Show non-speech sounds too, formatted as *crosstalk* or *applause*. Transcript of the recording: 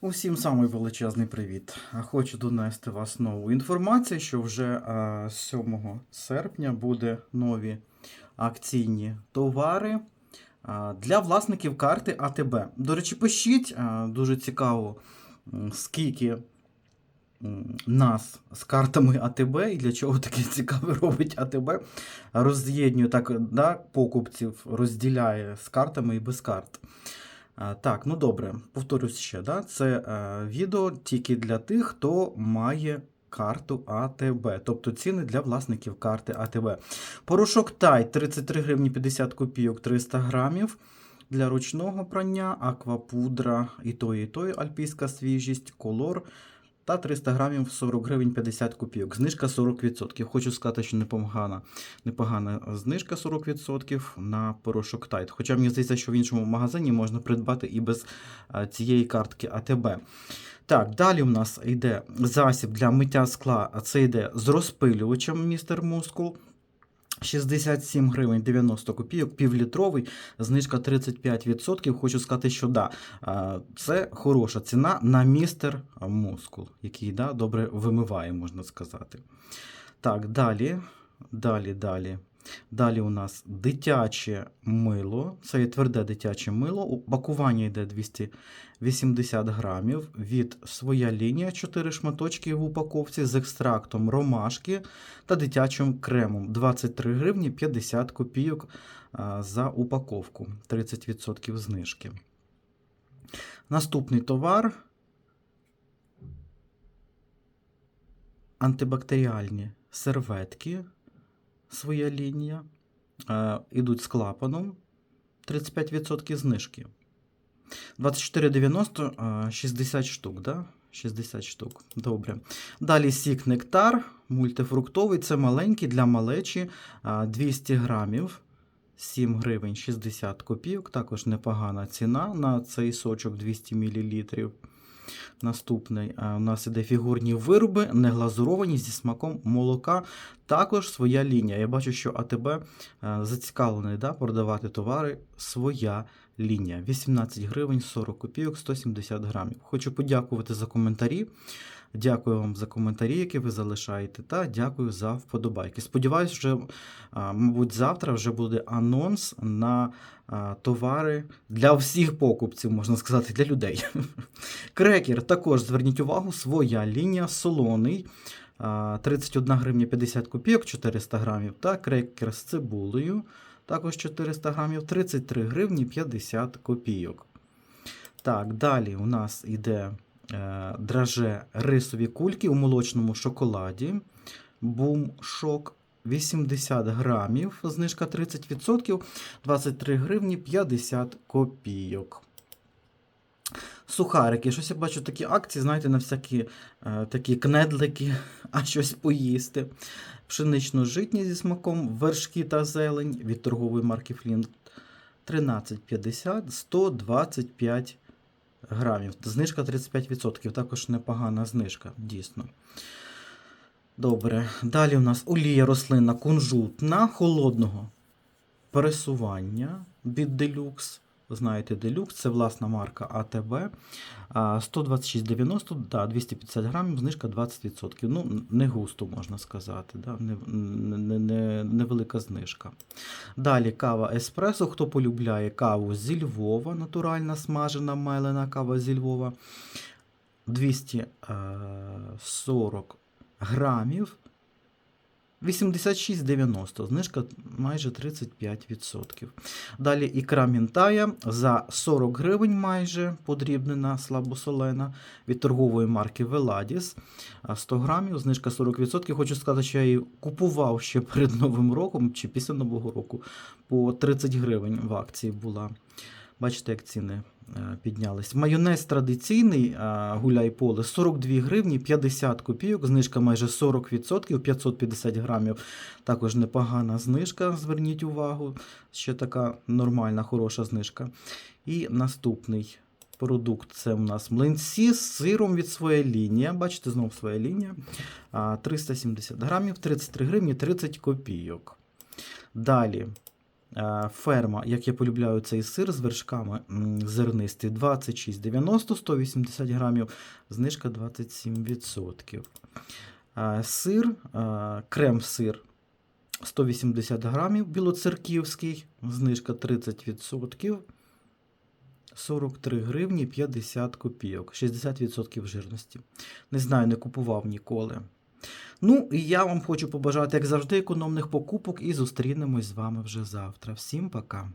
Усім самий величезний привіт. Хочу донести вас нову інформацію, що вже 7 серпня буде нові акційні товари для власників карти АТБ. До речі, пишіть, дуже цікаво, скільки нас з картами АТБ і для чого таке цікаве *laughs* робить АТБ. Роз'єднює так, да, покупців, розділяє з картами і без карт. А, Так, ну добре, повторюсь ще, да? це е, відео тільки для тих, хто має карту АТБ, тобто ціни для власників карти АТБ. Порошок Тай 33 гривні 50 копійок 300 грамів. Для ручного прання, аквапудра і тої, і тої альпійська свіжість, колор та 300 грамів 40 гривень 50 копійок. Знижка 40%. Хочу сказати, що непогана, непогана знижка 40% на порошок Тайт. Хоча мені здається, що в іншому магазині можна придбати і без а, цієї картки АТБ. Так, далі у нас йде засіб для миття скла, а це йде з розпилювачем містер Мускул. 67 гривень 90 копійок, півлітровий, знижка 35%. Хочу сказати, що да, це хороша ціна на містер Мускул, який да, добре вимиває, можна сказати. Так, далі, далі, далі. Далі у нас дитяче мило. Це є тверде дитяче мило. Упакування йде 280 грамів. Від своя лінія 4 шматочки в упаковці з екстрактом ромашки та дитячим кремом. 23 гривні 50 копійок за упаковку. 30% знижки. Наступний товар. Антибактеріальні серветки своя лінія. Е, ідуть з клапаном 35% знижки. 24,90 е, 60 штук, да? 60 штук. Добре. Далі сік нектар, мультифруктовий. Це маленький для малечі е, 200 грамів. 7 гривень 60 копійок. Також непогана ціна на цей сочок 200 мл. Наступний у нас іде фігурні вироби, не глазуровані зі смаком молока. Також своя лінія. Я бачу, що АТБ зацікавлений да, продавати товари своя лінія. 18 гривень 40 копійок, 170 грамів. Хочу подякувати за коментарі. Дякую вам за коментарі, які ви залишаєте, та дякую за вподобайки. Сподіваюсь, вже, мабуть, завтра вже буде анонс на товари для всіх покупців, можна сказати, для людей. *laughs* Крекер також зверніть увагу, своя лінія солоний. 31 гривня 50 копійок, 400 грамів, та крекер з цибулею, також 400 грамів, 33 гривні 50 копійок. Так, далі у нас йде е, драже рисові кульки у молочному шоколаді. Бум шок 80 грамів, знижка 30%, 23 гривні 50 копійок. Сухарики. Щось я бачу такі акції, знаєте, на всякі е, такі кнедлики, а щось поїсти. Пшенично-житні зі смаком, вершки та зелень від торгової марки Флінт 13,50, 125 грамів. Знижка 35%. Також непогана знижка, дійсно. Добре. Далі у нас олія рослинна кунжутна холодного пересування від Deluxe. Знаєте, Deluxe це власна марка АТБ. 126,90, да, 250 грамів, знижка 20%. Ну, не густо можна сказати. Да? Не, не, не, невелика знижка. Далі кава еспресо. Хто полюбляє каву зі Львова, натуральна смажена мелена кава зі Львова. 240 грамів. 86,90, знижка майже 35%. Далі ікра мінтая за 40 гривень майже подрібнена слабосолена від торгової марки. А 100 грамів, знижка 40%. Хочу сказати, що я її купував ще перед Новим роком чи після Нового року по 30 гривень в акції була. Бачите, як ціни е, піднялись. Майонез традиційний е, гуляй поле 42 гривні 50 копійок, знижка майже 40%, 550 грамів. Також непогана знижка, зверніть увагу. Ще така нормальна, хороша знижка. І наступний продукт це у нас млинці з сиром від своєї лінії. Бачите, знову своя лінія. 370 грамів, 33 гривні 30 копійок. Далі Е, Ферма, як я полюбляю цей сир з вершками зернистий 26,90, 180 грамів, знижка 27%. Е, Сир, е, крем-сир 180 грамів, білоцерківський, знижка 30%. 43 гривні 50 копійок, 60% жирності. Не знаю, не купував ніколи. Ну, і я вам хочу побажати, як завжди, економних покупок і зустрінемось з вами вже завтра. Всім пока!